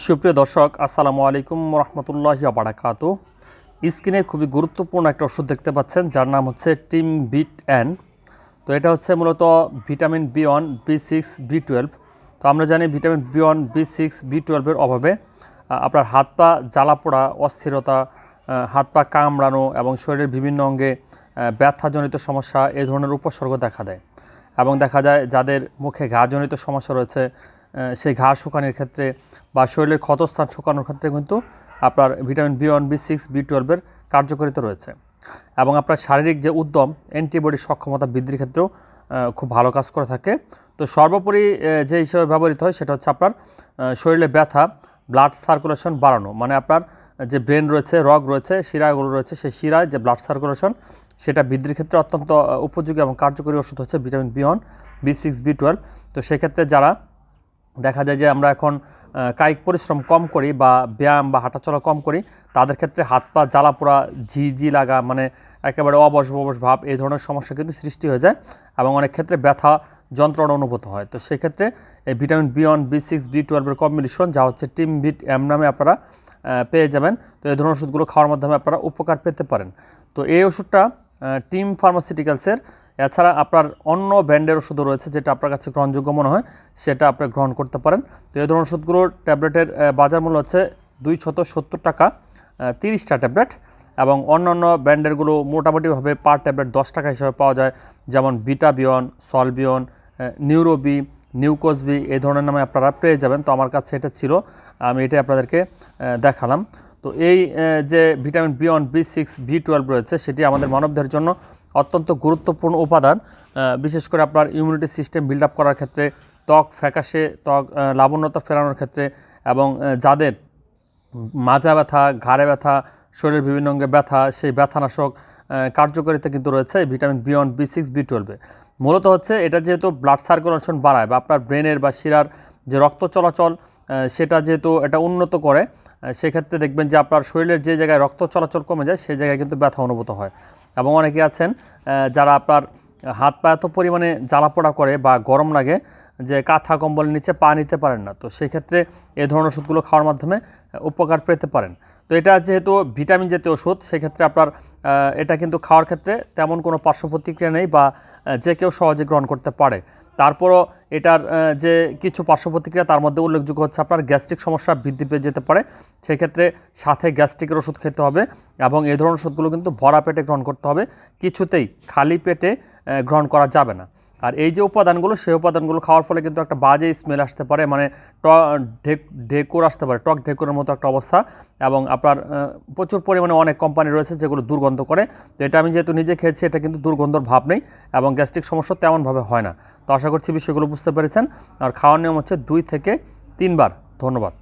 সুপ্রিয় দর্শক, আসসালামু আলাইকুম রহমতুল্লাহ বারাকাতু স্ক্রিনে খুবই গুরুত্বপূর্ণ একটা ওষুধ দেখতে পাচ্ছেন, যার নাম হচ্ছে টিম বিট অ্যান তো এটা হচ্ছে মূলত vitamin B one, B six, B twelve. তো আমরা জানি vitamin B one, B six, B টুয়েলভের অভাবে আপনার হাত পা জ্বালা পোড়া, অস্থিরতা হাত পা কামড়ানো এবং শরীরের বিভিন্ন অঙ্গে ব্যথাজনিত সমস্যা এই ধরনের উপসর্গ দেখা দেয়। এবং দেখা যায় যাদের মুখে ঘাজনিত সমস্যা রয়েছে সেই ঘা শুকানোর ক্ষেত্রে বা শরীরের ক্ষতস্থান শুকানোর ক্ষেত্রে কিন্তু আপনার vitamin B one, B six, B টুয়েলভের কার্যকারিতা রয়েছে। এবং আপনার শারীরিক যে উদ্যম, অ্যান্টিবডি সক্ষমতা বৃদ্ধির ক্ষেত্রেও খুব ভালো কাজ করে থাকে। তো সর্বোপরি যে হিসেবে ব্যবহৃত হয় সেটা হচ্ছে আপনার শরীরে ব্যথা ব্লাড সার্কুলেশন বাড়ানো। মানে আপনার যে ব্রেন রয়েছে রগ রয়েছে, শিরাগুলো রয়েছে, সেই শিরায় যে ব্লাড সার্কুলেশন সেটা বৃদ্ধির ক্ষেত্রে অত্যন্ত উপযোগী এবং কার্যকরী ওষুধ হচ্ছে vitamin B one, B six, B twelve. তো সেক্ষেত্রে যারা দেখা যায় যে আমরা এখন কায়িক পরিশ্রম কম করি বা ব্যায়াম বা হাঁটাচলা কম করি, তাদের ক্ষেত্রে হাত পা জ্বালা পোড়া ঝি ঝি লাগা মানে একেবারে অবশ ববশ ভাব, এই ধরনের সমস্যা কিন্তু সৃষ্টি হয়ে যায় এবং অনেক ক্ষেত্রে ব্যথা যন্ত্রণা অনুভূত হয়। তো সেক্ষেত্রে এই vitamin B one B six B টুয়েলভের কম্বিনেশন যা হচ্ছে টিম বিট এম নামে আপনারা পেয়ে যাবেন। তো এই ধরনের ওষুধগুলো খাওয়ার মাধ্যমে আপনারা উপকার পেতে পারেন। তো এই ওষুধটা টিম ফার্মাসিউটিক্যালসের এছাড়া আপনার অন্য ব্র্যান্ডের ওষুধও রয়েছে যেটা আপনার কাছে গ্রহণযোগ্য মনে হয়, সেটা আপনি গ্রহণ করতে পারেন। তো এই ধরনের ওষুধগুলোর ট্যাবলেটের বাজার মূল্য হচ্ছে দুই শত সত্তর টাকা তিরিশটা ট্যাবলেট এবং অন্যান্য ব্র্যান্ডেরগুলো মোটামুটিভাবে পার ট্যাবলেট দশ টাকা হিসাবে পাওয়া যায়, যেমন বিটাবিয়ন সলবিয়ন নিউরোবি নিউকোসবি এই ধরনের নামে আপনারা পেয়ে যাবেন। তো আমার কাছে এটা ছিল, আমি এটাই আপনাদেরকে দেখালাম। তো এই যে vitamin B one, B six, B twelve রয়েছে, সেটি আমাদের মানবদের জন্য অত্যন্ত গুরুত্বপূর্ণ উপাদান। বিশেষ করে আপনার ইমিউনিটি সিস্টেম বিল্ড আপ করার ক্ষেত্রে, ত্বক ফ্যাকাশে, ত্বক লাবণ্যতা ফেরানোর ক্ষেত্রে এবং যাদের মাজা ব্যথা, ঘাড়ে ব্যথা, শরীরের বিভিন্ন অঙ্গে ব্যথা, সেই ব্যথানাশক কার্যকারিতা কিন্তু রয়েছে এই vitamin B one, B six, B টুয়েলভে। মূলত হচ্ছে এটা যেহেতু ব্লাড সার্কুলেশন বাড়ায় বা আপনার ব্রেনের বা শিরার যে রক্ত চলাচল সেটা যেহেতু এটা উন্নত করে সেক্ষেত্রে দেখবেন যে আপনার শরীরের যে জায়গায় রক্ত চলাচল কমে যায়, সেই জায়গায় কিন্তু ব্যথা অনুভূত হয়। এবং অনেকে আছেন যারা আপনার হাত পা এত পরিমাণে জ্বালাপোড়া করে বা গরম লাগে যে কাঁথা কম্বলের নিচে পা নিতে পারেন না, তো সেক্ষেত্রে এ ধরনের ওষুধগুলো খাওয়ার মাধ্যমে উপকার পেতে পারেন। তো এটা যেহেতু ভিটামিন জাতীয় ওষুধ, সেক্ষেত্রে আপনার এটা কিন্তু খাওয়ার ক্ষেত্রে তেমন কোনো পার্শ্ব প্রতিক্রিয়া নেই বা যে কেউ সহজে গ্রহণ করতে পারে। তারপরও এটার যে কিছু পার্শ্ব প্রতিক্রিয়া তার মধ্যে উল্লেখযোগ্য হচ্ছে আপনার গ্যাস্ট্রিক সমস্যা বৃদ্ধি পেয়ে যেতে পারে। সেক্ষেত্রে সাথে গ্যাস্ট্রিকের ওষুধ খেতে হবে এবং এই ধরনের ওষুধগুলো কিন্তু ভরা পেটে গ্রহণ করতে হবে। কিছুতেই খালি পেটে গ্রহণ করা যাবে না। আর এই যে উপাদানগুলো, সেই উপাদানগুলো খাওয়ার ফলে কিন্তু একটা বাজে স্মেল আসতে পারে মানে ট, ঢেক- ঢেকুর আসতে পারে, টক ঢেকুরের মতো একটা অবস্থা। এবং আপনার প্রচুর পরিমাণে অনেক কোম্পানি রয়েছে যেগুলো দুর্গন্ধ করে। তো এটা আমি যেহেতু নিজে খেয়েছি, এটা কিন্তু দুর্গন্ধর ভাব নেই এবং গ্যাস্ট্রিক সমস্যা তেমনভাবে হয় না। তো আশা করছি বিষয়গুলো বুঝতে পেরেছেন। আর খাওয়ার নিয়ম হচ্ছে দুই থেকে তিনবার। ধন্যবাদ।